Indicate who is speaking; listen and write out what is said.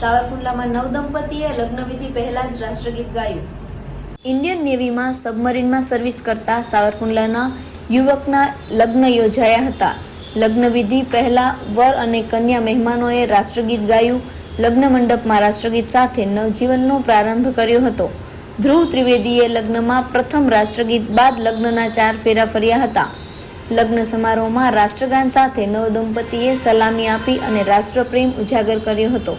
Speaker 1: સાવરકુંડલામાં નવદંપતીએ લગ્નવિધિ પહેલા જ રાષ્ટ્રગીત ગાયું. ઇન્ડિયન નેવીમાં સબમરીનમાં સર્વિસ કરતા સાવરકુંડલાના યુવકના લગ્ન યોજાયા હતા. લગ્નવિધિ પહેલા વર અને કન્યા મહેમાનોએ રાષ્ટ્રગીત ગાયું. લગ્ન મંડપમાં રાષ્ટ્રગીત સાથે નવજીવનનો પ્રારંભ કર્યો હતો. ધ્રુવ ત્રિવેદીએ લગ્નમાં પ્રથમ રાષ્ટ્રગીત બાદ લગ્નના ચાર ફેરા ફર્યા હતા. લગ્ન સમારોહમાં રાષ્ટ્રગાન સાથે નવદંપતીએ સલામી આપી અને રાષ્ટ્રપ્રેમ ઉજાગર કર્યો હતો.